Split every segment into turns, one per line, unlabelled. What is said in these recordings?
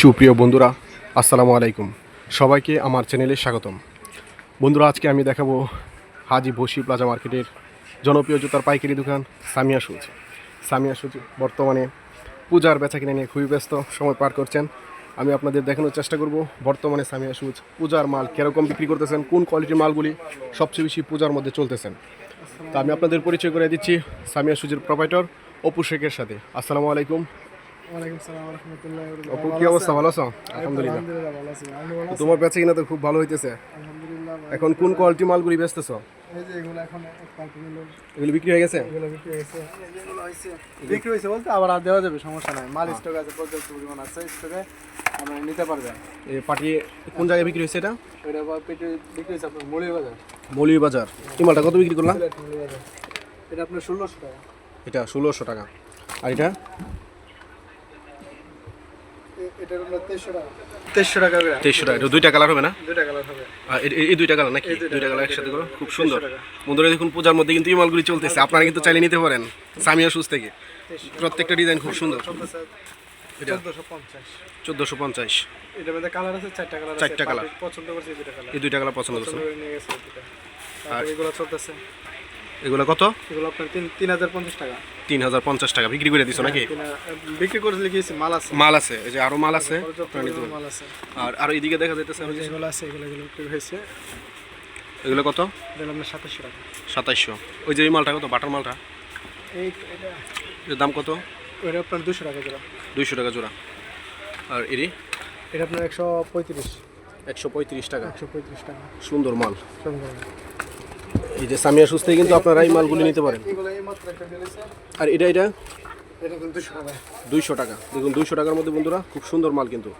সুপ্রিয় বন্ধুরা, আসসালামু আলাইকুম। সবাইকে আমার চ্যানেলে স্বাগতম। বন্ধুরা, আজকে আমি দেখাবো হাজি বসি প্লাজা মার্কেটের জনপ্রিয় জুতার পাইকারি দোকান সামিয়া সুজ সামিয়া সুজ বর্তমানে পূজার বেচা কিনে নিয়ে খুবই ব্যস্ত, সময় পার করছেন। আমি আপনাদের দেখানোর চেষ্টা করব, বর্তমানে সামিয়া সুজ পূজার মাল কীরকম বিক্রি করতেছেন, কোন কোয়ালিটির মালগুলি সবচেয়ে বেশি পূজার মধ্যে চলতেছেন। তা আমি আপনাদের পরিচয় করে দিচ্ছি, সামিয়া সুজের প্রোভাইডার অপু শেখের সাথে। আসসালামু আলাইকুম অপু কি অবস্থা? ভালো আছো? আলহামদুলিল্লাহ? তোমার বেচা কিনা তো খুব ভালো হইতেছে। এখন কোন কোয়ালিটি মালগুলি বেচতেছ?
এগুলো
বিক্রি হয়ে গেছে?
বিক্রি হয়েছে। বলতে আবার আর দেওয়া যাবে সমস্যা নাই। মাল স্টক আছে পর্যাপ্ত পরিমাণ আছে স্টকে আপনি নিতে পারবেন।
এই পাটি কোন জায়গায় বিক্রি হয়েছে এটা?
আবার বিক্রি হয়েছে আপনার মৌলিক বাজার।
মৌলী বাজার। এই মালটা কত বিক্রি করলাম?
এটা আপনার ষোলোশো টাকা।
এটা ষোলোশো টাকা। আর এটা
এটা? তেইশশো টাকা। তেইশশো টাকা
দুইটা কালার হবে না?
দুইটা কালার হবে।
আর এ- এ- এই দুইটা কালার নাকি? দুইটা কালার একসাথে করো? খুব সুন্দর। বন্ধুরা দেখুন পূজার মধ্যে কিন্তু এই মালগুলি চলতেছে। আপনারা কিন্তু চাইলে নিতে পারেন। সামিয়া সুজ থেকে। প্রত্যেকটা ডিজাইন খুব সুন্দর।
চোদ্দোশো পঞ্চাশ।
চোদ্দোশো পঞ্চাশ।
এটার মধ্যে কালার আছে চারটা কালার পছন্দ করছি দুইটা কালার।
এই দুইটা কালার পছন্দ
আর এগুলো চলতেছে।
এগুলো কত?
এগুলো আপনার তিন হাজার পঞ্চাশ টাকা।
তিন হাজার পঞ্চাশ টাকা বিক্রি করে দিছো নাকি?
বিক্রি করে লিখেছি মাল আছে।
মাল আছে এই যে আরও মাল আছে।
মাল আছে।
আর আর এইদিকে দেখা যাইতেছে
যেগুলো আছে এগুলো এগুলো বিক্রি হয়েছে।
এগুলো কত?
আপনার সাতাশশো টাকা।
সাতাইশশো। ওই যে এই মালটা কত? বাটার মালটা?
এই
এর দাম কত?
ওইটা আপনার দুশো টাকা জোড়া।
দুইশো টাকা জোড়া। আর এরি
এটা আপনার একশো পঁয়ত্রিশ।
একশো পঁয়ত্রিশ টাকা।
একশো পঁয়ত্রিশ টাকা।
সুন্দর মাল।
সুন্দর
এই যে সামিয়া সুস্থ কিন্তু আপনারা এই মালগুলি নিতে পারেন। আর এটা এটা? দুইশো টাকা। দেখুন দুইশো টাকার মধ্যে বন্ধুরা খুব সুন্দর মাল কিন্তু।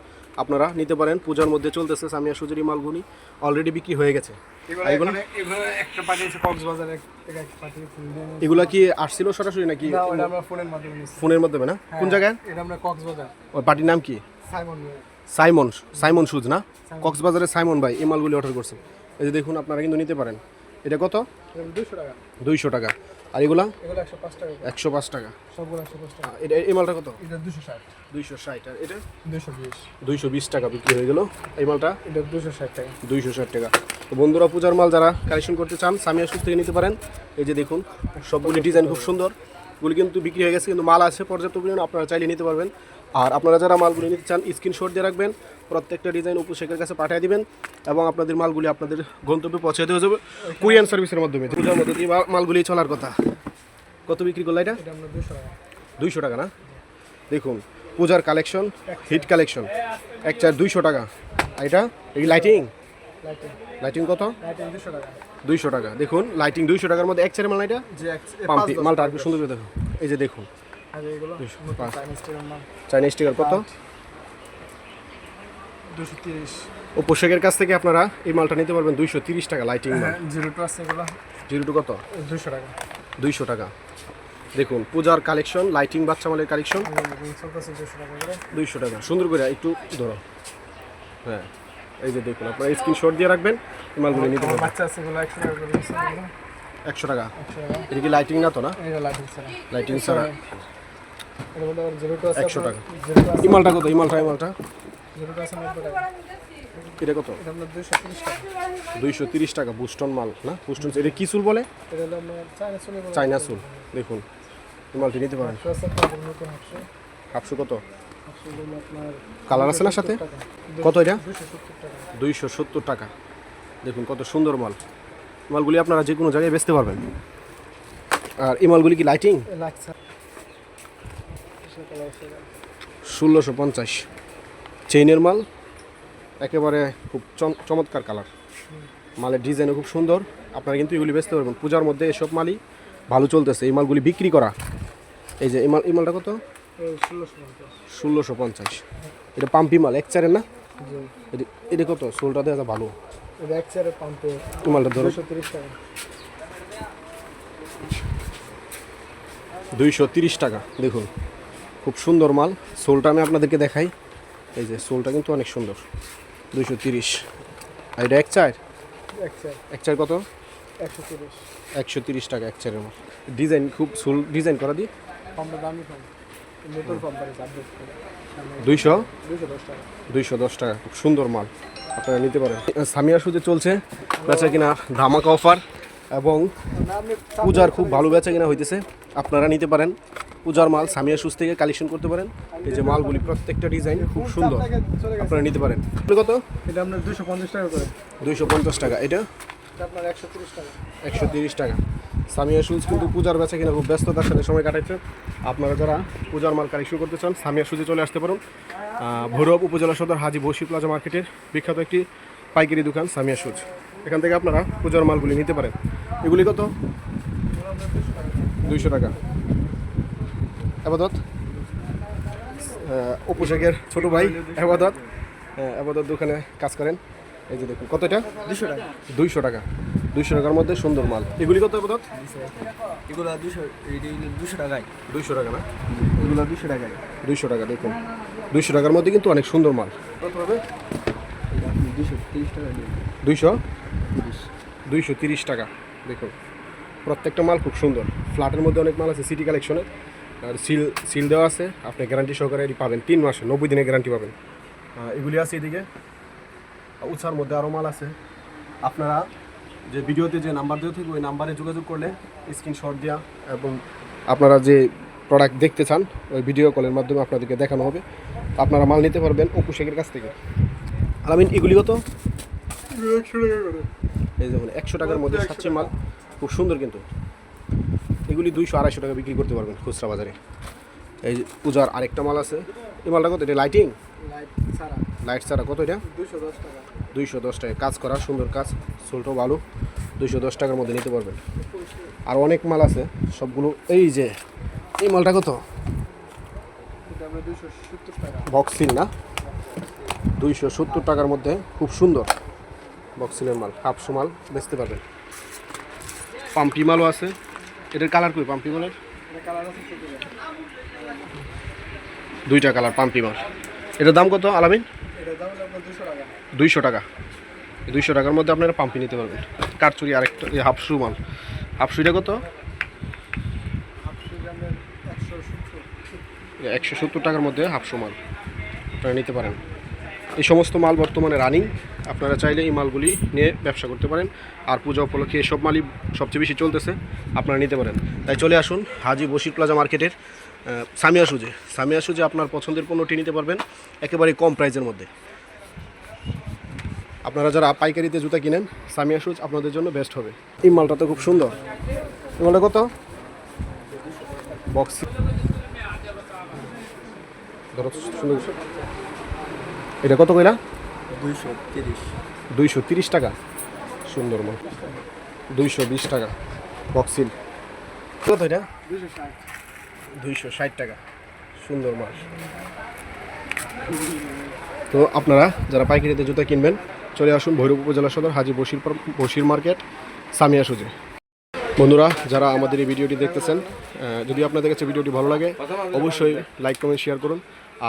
আপনারা নিতে পারেন পূজার মধ্যে চলতেছে সামিয়া সুজের এই মালগুলি। অলরেডি বিক্রি হয়ে গেছে।
এগুলো কক্সবাজার
কি আসছিল সরাসরি নাকি?
ফোনের মাধ্যমে
না? কোন জায়গায়? ওই পার্টির নাম কি?
সাইমন
সাইমন সুজ না? কক্সবাজারের সাইমন ভাই এই মালগুলি অর্ডার করছেন এই যে দেখুন আপনারা কিন্তু নিতে পারেন। এটা কত?
দুশো টাকা।
দুইশো টাকা। আর এগুলা?
একশো পাঁচ টাকা।
এটা এই মালটা কত?
এটা দুশো ষাট।
দুইশো ষাট। আর এটা?
দুশো বিশ।
দুইশো বিশ টাকা বিক্রি হয়ে গেল। এই মালটা?
এটা দুশো ষাট টাকা।
দুইশো ষাট টাকা। তো বন্ধুরা পূজার মাল যারা কালেকশন করতে চান সামিয়া সুদ থেকে নিতে পারেন। এই যে দেখুন সবগুলি ডিজাইন খুব সুন্দর। গুলি কিন্তু বিক্রি হয়ে গেছে কিন্তু মাল আছে পর্যাপ্ত পরিমাণ আপনারা চাইলে নিতে পারবেন। আর আপনারা যারা মালগুলি নিতে চান স্ক্রিনশট দিয়ে রাখবেন। প্রত্যেকটা ডিজাইন উপু শেখের কাছে পাঠিয়ে দিবেন এবং আপনাদের মালগুলি আপনাদের গন্তব্যে পৌঁছে দেওয়া যাবে কুরিয়ান সার্ভিসের মাধ্যমে। পূজার মধ্যে দিয়ে মালগুলি চলার কথা। কত বিক্রি করল এটা? দুইশো টাকা। না? দেখুন পূজার কালেকশন হিট কালেকশন। এক চার দুইশো টাকা। আর এটা? এই লাইটিং
লাইটিং
কত? দুইশো টাকা। দেখুন লাইটিং দুইশো টাকার মধ্যে এক চারের মাল এটা? পাম্পি মালটা আর সুন্দর করে দেখুন এই যে দেখুন।
চাইনিজ টিকার নাম
চাইনিজ টিকার কত?
দুশো তিরিশ।
ও পোশাকের কাছ থেকে আপনারা এই মালটা নিতে পারবেন দুইশো তিরিশ টাকা লাইটিং মাল।
হ্যাঁ জিরো টু আছে এগুলো।
জিরো টু কত?
দুশো টাকা।
দুইশো টাকা। দেখুন পূজার কালেকশন লাইটিং বাচ্চা মালের কালেকশন। দুইশো টাকা সুন্দর করে একটু ধরো। হ্যাঁ এই যে দেখুন আপনারা স্ক্রিনশট দিয়ে রাখবেন এই মালগুলো নিতে পারবেন।
বাচ্চা আছে এগুলো একশো টাকা
একশো টাকা। এটা কি লাইটিং না তো না?
লাইটিং ছাড়া।
লাইটিং একশো টাকা।
জিরো টু আছে।
এই মালটা কত? এই মালটা?
আছে নব্বই টাকা
এটা কত?
এটা আপনার দুশো তিরিশ টাকা।
দুইশো তিরিশ টাকা বুস্টন মাল না? বুস্টন এটা কি চুল বলে?
এটা হলো আপনার চায়না চলে
দেখুন এই মালটি নিতে পারেন। হাফশো কত? কালার আছে না সাথে? কত এটা? দুইশো সত্তর টাকা। দেখুন কত সুন্দর মাল। মালগুলি আপনারা যে কোনো জায়গায় বেচতে পারবেন। আর এই মালগুলি কি লাইটিং। ষোলোশো পঞ্চাশ। চেইনের মাল। একেবারে খুব চম- চমৎকার কালার মালের ডিজাইনও খুব সুন্দর। আপনারা কিন্তু এগুলি বেচতে পারবেন। পূজার মধ্যে এসব মালই ভালো চলতেছে। এই মালগুলি বিক্রি করা। এই যে এই মাল এই মালটা কত?
ষোলোশো পঞ্চাশ।
এটা পাম্পি মাল এক চারের না? এটা- কত? সোলটা দেওয়া ভালো। মালটা ধরো। দুইশো তিরিশ টাকা। দেখুন। খুব সুন্দর মাল। সোলটা আমি আপনাদেরকে দেখাই। এই যে সোলটা কিন্তু অনেক সুন্দর। দুইশো তিরিশ। আর এটা এক চার?
এক
চার। কত?
একশো তিরিশ।
একশো তিরিশ টাকা এক চারের মাল ডিজাইন খুব সোল ডিজাইন করা দিই
কম কোম্পানি
দুইশো? দুইশো দশ টাকা। খুব সুন্দর মাল। আপনারা নিতে পারেন। সামিয়া সুজে চলছে বেচা কিনা ধামাকা অফার এবং পূজার খুব ভালো বেচা কিনা হইতেছে। আপনারা নিতে পারেন। পূজার মাল সামিয়া সুজ থেকে কালেকশন করতে পারেন। এই যে মালগুলি প্রত্যেকটা ডিজাইন খুব সুন্দর। আপনারা নিতে পারেন। কত?
এটা আপনার দুশো পঞ্চাশ টাকা করে।
দুইশো পঞ্চাশ টাকা। এটা?
আপনার একশো তিরিশ টাকা।
একশো তিরিশ টাকা। সামিয়া শুজ কিন্তু পূজার বেচা কিনা খুব ব্যস্ততার সাথে সময় কাটাচ্ছে আপনারা যারা পূজার মাল কালেকশন করতে চান সামিয়া শুজে চলে আসতে পারুন। ভৈরব উপজেলা সদর হাজি বসি প্লাজা মার্কেটের বিখ্যাত একটি পাইকারি দোকান সামিয়া শুজ। এখান থেকে আপনারা পূজার মালগুলি নিতে পারেন। এগুলি কত? দুইশো টাকা। আবাদত। উপোষকের ছোট ভাই আবাদত। আবাদত দোকানে কাজ করেন। এই যে দেখুন কত এটা?
দুশো টাকা।
দুইশো টাকা। দুইশো টাকার মধ্যে সুন্দর মাল। এগুলি কত আপাতত
এগুলো দুশো দুশো টাকায়।
দুইশো টাকা না?
এগুলো দুশো টাকায়।
দুইশো টাকা দেখুন। দুইশো টাকার মধ্যে কিন্তু অনেক সুন্দর মাল। কত হবে?
দুশো তিরিশ টাকা
দুইশো? দুইশো তিরিশ টাকা দেখুন। প্রত্যেকটা মাল খুব সুন্দর। ফ্ল্যাটের মধ্যে অনেক মাল আছে সিটি কালেকশনের আর সিল সিল দেওয়া আছে। আপনি গ্যারান্টি সহকারে এটি পাবেন। তিন মাসে নব্বই দিনে গ্যারান্টি পাবেন। এগুলি আছে এদিকে। উৎসার মধ্যে আরও মাল আছে। আপনারা যে ভিডিওতে যে নাম্বার দেওয়া থাকবে ওই নাম্বারে যোগাযোগ করলে স্ক্রিনশট দেওয়া এবং আপনারা যে প্রোডাক্ট দেখতে চান ওই ভিডিও কলের মাধ্যমে আপনাদেরকে দেখানো হবে। আপনারা মাল নিতে পারবেন অপু শেখের কাছ থেকে। আলামিন এগুলি কত? এই যেমন একশো টাকার মধ্যে সাতশো মাল। খুব সুন্দর কিন্তু। এগুলি দুইশো আড়াইশো টাকা বিক্রি করতে পারবেন খুচরা বাজারে। এই পূজার আরেকটা মাল আছে। এই মালটা কত? এটা লাইটিং
লাইট ছাড়া।
কত এটা? দুইশো দশ টাকা। কাজ করা সুন্দর কাজ সোলটো ভালো। দুইশো দশ টাকার মধ্যে নিতে পারবেন। আর অনেক মাল আছে সবগুলো এই যে এই মালটা কত? বক্সিল না? দুইশো সত্তর টাকার মধ্যে খুব সুন্দর। বক্সিলের মাল হাফশো মাল বেচতে পারবেন। পাম্পি মালও আছে। এটার কালার কই পাম্পি মালের
কালার আছে ছোটো টাকা
দুইটা কালার পাম্পি মাল এটার দাম কত আলামিন? দুইশো টাকা। দুইশো টাকার মধ্যে আপনারা পাম্পি নিতে পারবেন। কাঠচুরি আরেকটা হাফশু মাল হাফশুটা কত?
একশো সত্তর।
টাকার মধ্যে হাফশো মাল। আপনারা নিতে পারেন। এই সমস্ত মাল বর্তমানে রানিং আপনারা চাইলে এই মালগুলি নিয়ে ব্যবসা করতে পারেন। আর পূজা উপলক্ষে এসব মালই সবচেয়ে বেশি চলতেছে, আপনারা নিতে পারেন। তাই চলে আসুন হাজি বশির প্লাজা মার্কেটের সামিয়া সুজে। সামিয়া সুজে আপনার পছন্দের পণ্যটি নিতে পারবেন একেবারে কম প্রাইসের মধ্যে। আপনারা যারা পাইকারিতে জুতা কিনেন, সামিয়া সুজ আপনাদের জন্য বেস্ট হবে। এই মালটা তো খুব সুন্দর। এই মালটা কত? বক্স ধরো, সুন্দর। এটা কত কইলা?
দুইশো তিরিশ।
টাকা? সুন্দর মাল দুইশো বিশ টাকা। বক্সিল কত এটা? দুইশো ষাট। টাকা। সুন্দর তো আপনারা যারা পাইকারিতে জুতা কিনবেন, চলে আসুন ভৈরব উপজেলা সদর, হাজি বসির বসির মার্কেট, সামিয়া সুজে। বন্ধুরা, যারা আমাদের এই ভিডিওটি দেখতেছেন যদি আপনাদের কাছে ভিডিওটি ভালো লাগে, অবশ্যই লাইক কমেন্ট শেয়ার করুন।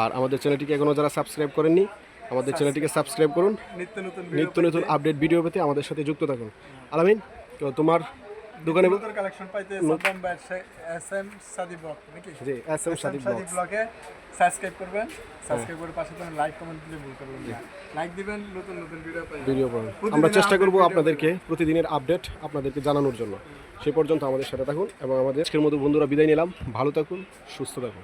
আর আমাদের চ্যানেলটিকে এখনও যারা সাবস্ক্রাইব করেননি আমাদের চ্যানেলটিকে সাবস্ক্রাইব করুন।
নিত্য নতুন
নিত্য নতুন আপডেট ভিডিও পেতে আমাদের সাথে যুক্ত থাকুন। আলামিন তো তোমার দোকানে
নতুন কালেকশন পাইতে সাদ্দাম ভাই এস এম সাদি ব্লগ নাকি?
G S M
Sadi. ব্লগে। সাবস্ক্রাইব করবেন। সাবস্ক্রাইব করে পাশে তুমি লাইক কমেন্ট দিলে ভুল করবেন না। লাইক দিবেন নতুন নতুন ভিডিও পাবেন
ভিডিও পাবেন। আমরা চেষ্টা করব আপনাদেরকে প্রতিদিনের আপডেট আপনাদেরকে জানানোর জন্য। সে পর্যন্ত আমাদের সাথে থাকুন এবং আমাদের আজকের মতো বন্ধুরা বিদায় নিলাম। ভালো থাকুন সুস্থ থাকুন।